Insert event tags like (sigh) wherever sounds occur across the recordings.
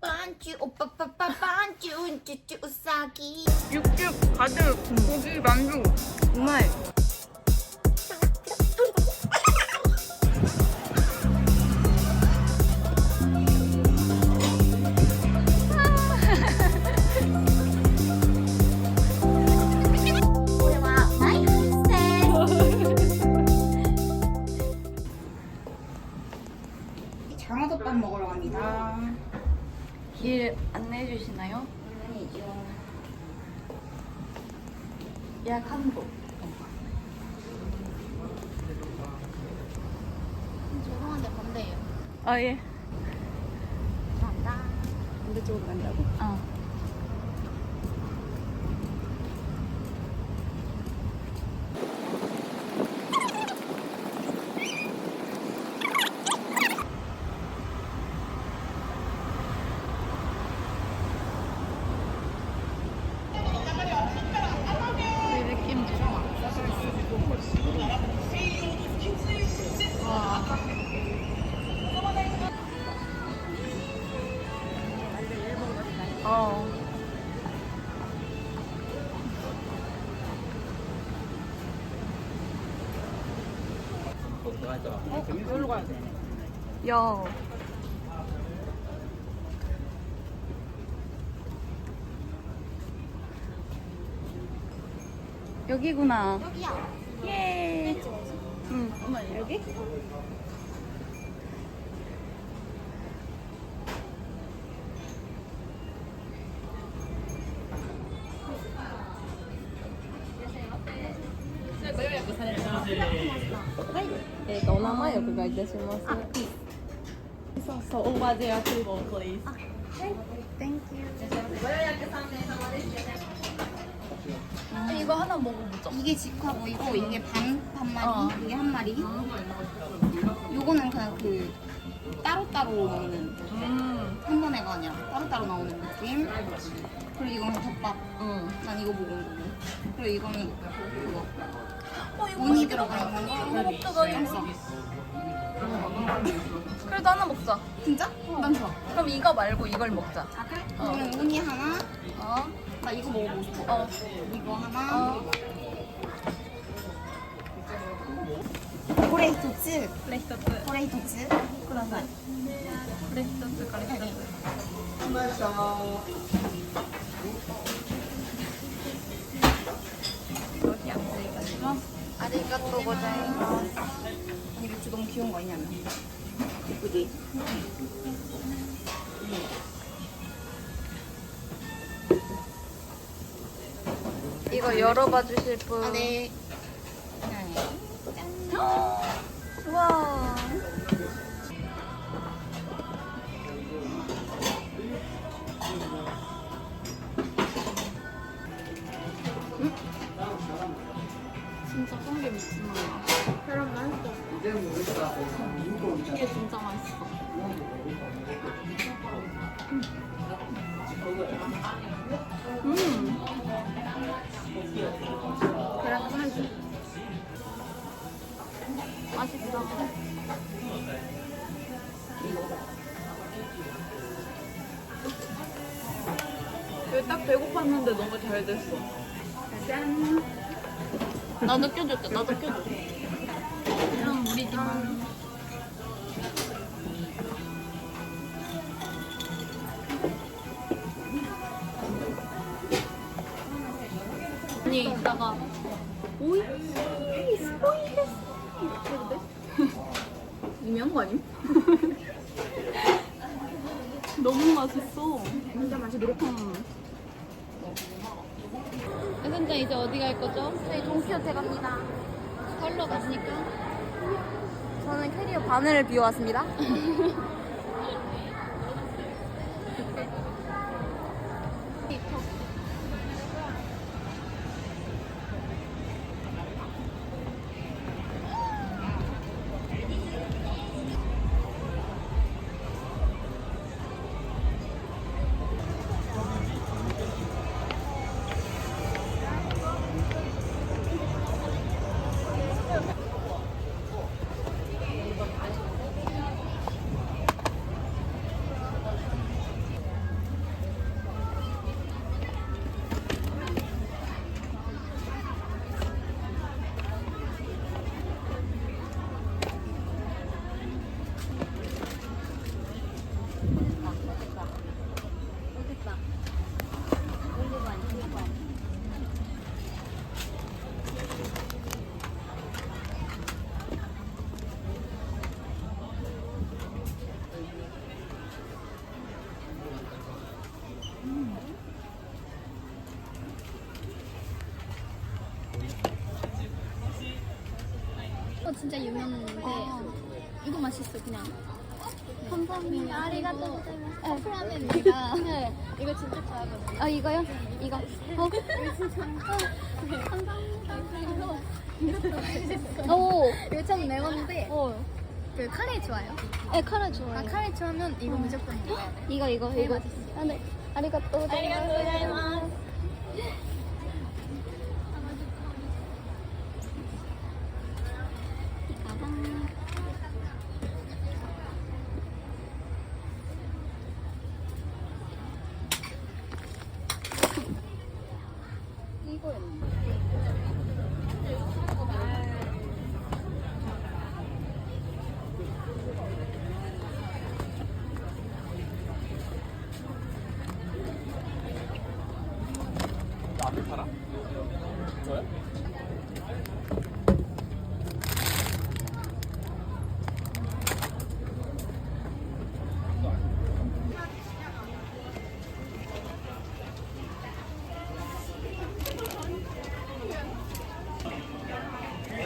반주 오빠 빠빠 반주 쭈쭈 우사기. 육즙 가득 고기 만두. 정말 안내해 주시나요? 물론이죠 약 한국 죄송한데 반대예요 아 예 감사합니다 반대쪽으로 간다고? 어. 야. 여기구나. 여기야 예. 응. 엄마 여기? 이거 하나 먹어보자. 이게 직화구이고 이게 반, 반 마리, 어. 이게 한 마리. 요거는 그냥 그 따로따로 먹는 음. 한 번에가 아니라 따로따로 나오는 느낌. 그리고 이거는 덮밥. 응. 난 이거 먹은 거고. 그리고 이거는 그거. 어, 이거 맛있겠다. 들어가 있는 거. 써. 그래도 하나 먹자. 진짜? 난 좋아. 그럼 이거 말고 이걸 먹자. 아 그래? 어. 그러면 운이 하나. 어? 나 이거 먹어보고 싶어. 어. 이거 하나. 어. 코레이토츠. 플레이토스. 코레이토츠. 그다음 플레이토스 가리토스. 여기 앉으니까. 아리가또 고자이마스. 맥주 너무 귀여운 거 아니냐면. 예쁘지? 이거 열어봐 주실 분. 아 네. 배고팠는데 너무 잘 됐어. 짠. 나도 껴줄게, 나도 껴줄게. 그럼 우리지만. 아니, 이따가. 오이? 스포이 됐어. 이렇게 돼? (laughs) 의미한 거 아님? (laughs) 너무 맛있어. 진짜 맛이 노력하 회장장 이제 어디 갈 거죠? 저희 동키호테 갑니다. 걸러 가시니까? 저는 캐리어 바늘을 비워왔습니다. (laughs) 진짜 유명한데 이거 맛있어 그냥. 감사합니다. 아리가또 고자이마스. 커플하면 내가 네. 이거 진짜 좋아하거든. 아 이거요? 이거. 어? 이거 진짜. 감사합니다. 오. 이거 참 매운데 오. 그 카레 좋아요? 네 카라 좋아요. 아 카레 좋아하면 이거 무조건 먹어야 돼. 이거 이거 이거. 맛있어. 아, 네. 아리가또. 가방. 이거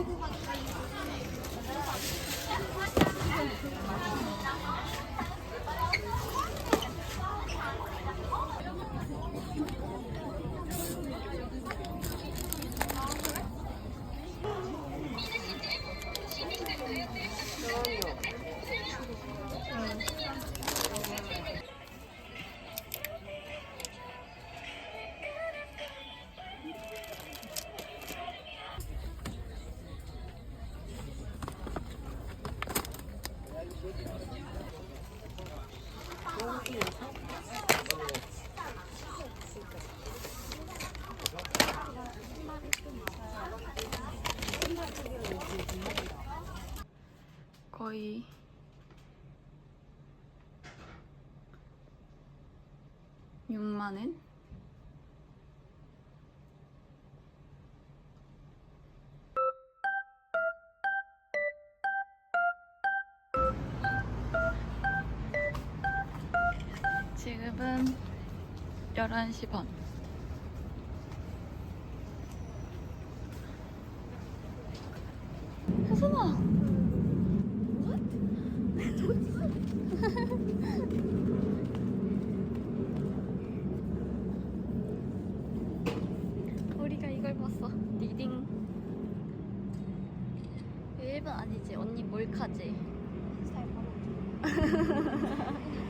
앞에 팔아? 저요? 거의 육만 원? 지금은 11시 반. 혜선아! 우리가 이걸 봤어. 리딩. 이거 일본 아니지? 언니 몰카지? (laughs)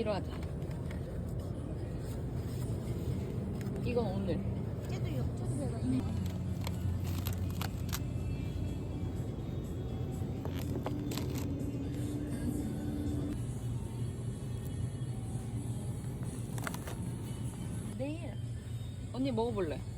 여기로 하자. 이건 오늘. 쟤도 역전세가 있네. 내일. 언니 먹어볼래?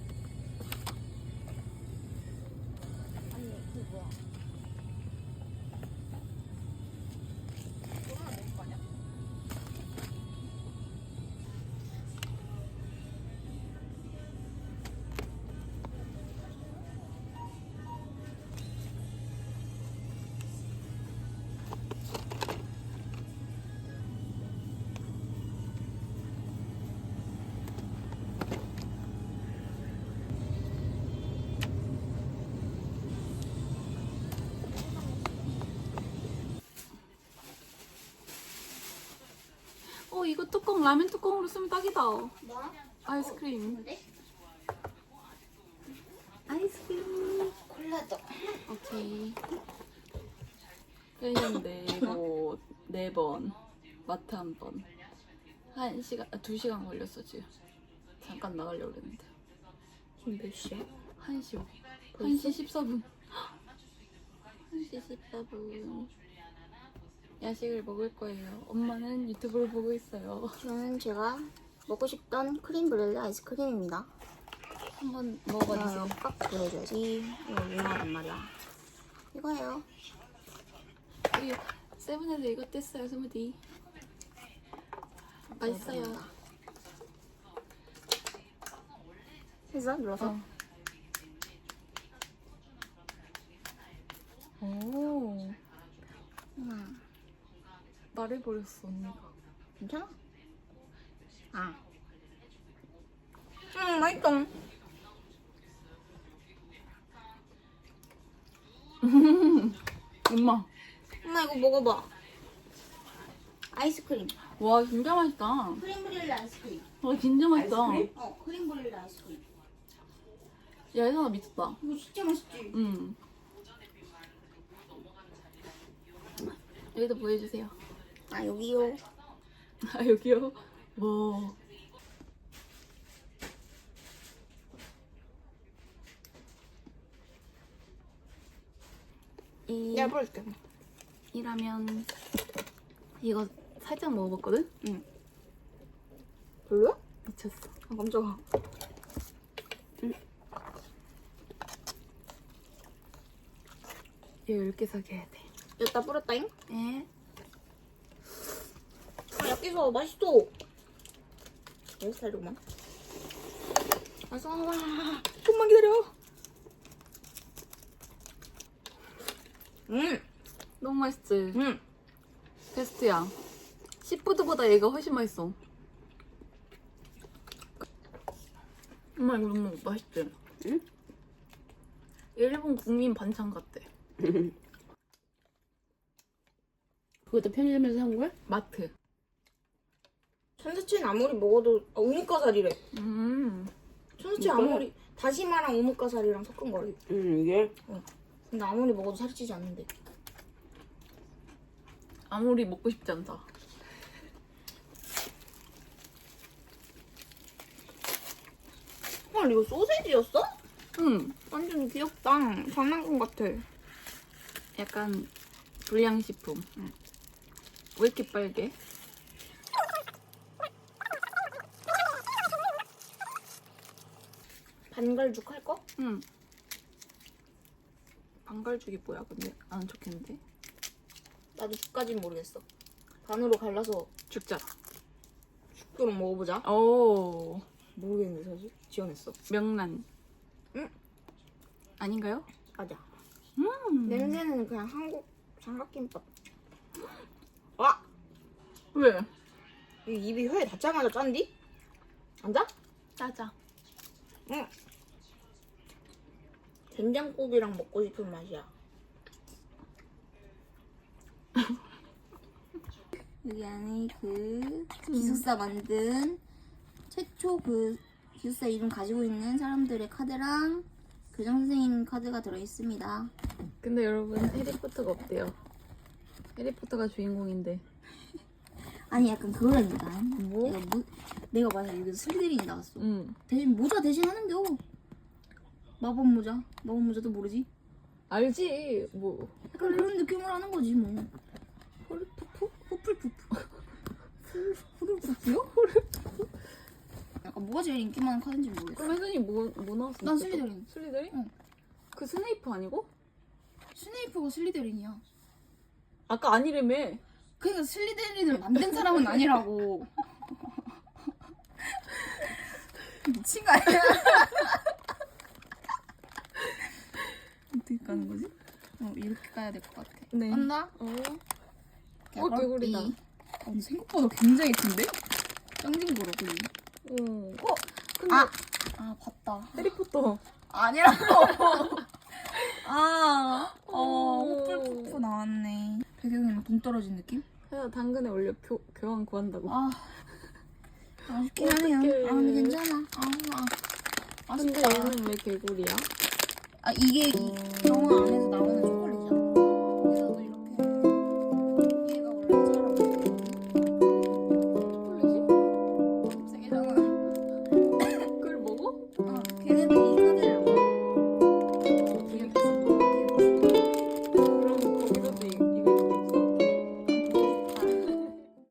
이거 뚜껑 라면 뚜껑으로 쓰면 딱이다. 뭐? 아이스크림. 뭔데? 아이스크림. 콜라도. 오케이. 1년 네곳 (laughs) 네 번. 마트 한 번. 한 시간, 아, 두 시간 걸렸어 지금. 잠깐 나가려고 그랬는데. 지금 몇 시야? 1시. 1시 14분. 1시 14분. 야식을 먹을 거예요. 엄마는 유튜브를 보고 있어요. 저는 제가 먹고 싶던 크림 브렐레 아이스크림입니다. 한번 먹어주세요. 꽉 보여줘야지. 이거 유명하단 말이야. 이거예요. 우리 세븐에서 이거 뗐어요, 스무디. 맛있어요. 해서 눌러서. 어. 오, 음, 말해버렸어, 언니가. 괜찮아? 아. 음, 맛있어. 엄마. (laughs) 엄마 이거 먹어봐. 아이스크림. 와, 진짜 맛있다. 크림 브렐레 아이스크림. 와, 진짜 맛있다. 어, 크림 브렐레 아이스크림. 야, 예선아 미쳤다. 이거 진짜 맛있지? 응. 여기도 보여주세요. 아, 여기요. 아, 여기요? 와. 이, 내가 보여줄게. 이라면 이거 살짝 먹어봤거든? 응. 별로야? 미쳤어. 아, 깜짝아. 얘 10개 사게 해야 돼. 여기다 뿌렸다잉? 에? 아, 약기서 맛있어. 내 스타일로만. 어서 와. 좀만 기다려. 음, 너무 맛있지? 음. 베스트야. 시푸드보다 얘가 훨씬 맛있어. 엄마 이거 너무 맛있지? 응? 일본 국민 반찬 같대. (laughs) 그것도 편의점에서 산 거야? 마트. 천사채는 아무리 먹어도 아, 우뭇가살이래. 음. 천사채? 아무리 다시마랑 우뭇가살이랑 섞은 거래. 응 이게 근데 아무리 먹어도 살이 찌지 않는데. 아무리 먹고 싶지 않다. 헐 이거 소세지였어? 응. 완전 귀엽다. 장난감 같아. 약간 불량식품. 왜 이렇게 빨개? 반갈죽 할 거? 응. 방갈죽이 뭐야 근데? 안 좋겠는데? 나도 죽까진 모르겠어. 반으로 갈라서 죽자. 죽도록 먹어보자. 오. 모르겠는데 사실 지원했어. 명란. 응. 아닌가요? 맞아. 음. 냄새는 그냥 한국 삼각김밥. 와! 왜? 이 입이 혀에 닿자마자 짠디? 앉아? 짜자. 응. 된장국이랑 먹고 싶은 맛이야. (laughs) 여기 안에 그 기숙사 만든 최초 그 기숙사 이름 가지고 있는 사람들의 카드랑 교장 선생님 카드가 들어 있습니다. 근데 여러분 해리포터가 없대요. 해리포터가 주인공인데. (laughs) 아니 약간 그거라니까. 뭐? 내가, 무, 내가 만약에 여기서 슬리데린이 나왔어. 응. 대신 모자 대신 하는 겨. 마법 모자. 마법 모자도 모르지? 알지. 뭐. 약간 그런 느낌으로 하는 거지 뭐. 홀푸푸? 호플푸푸. 후르푸푸요? 후르푸. 약간 뭐가 제일 인기 많은 카드인지 모르겠어. 그럼 혜선이 뭐, 뭐 나왔어? 난 슬리데린. 슬리데린? 응. 그 스네이프 아니고? 스네이프가 슬리데린이야. 아까 아니라며. 그러니까 슬리데린을 만든 사람은 아니라고. 미친 거 아니야? 어떻게 까는 거지? 어, 이렇게 까야 될 것 같아. 네. 간다? 어. 개걸비. 개구리다. 어, 근데 생각보다 굉장히 큰데? 짱진 거라, 그지? 어. 어? 근데 아! 아, 봤다. 해리포터. 아니라고! (laughs) 아, 어, 오. 호플푸프 나왔네. 배경에는 동 떨어진 느낌? 야 당근에 올려 교, 교환 구한다고. 아, 아쉽긴 하네요. 어떡해. 아, 근데 괜찮아. 아, 아. 근데 아쉽다. 얘는 왜 개구리야? 아, 이게 이 영화 안에서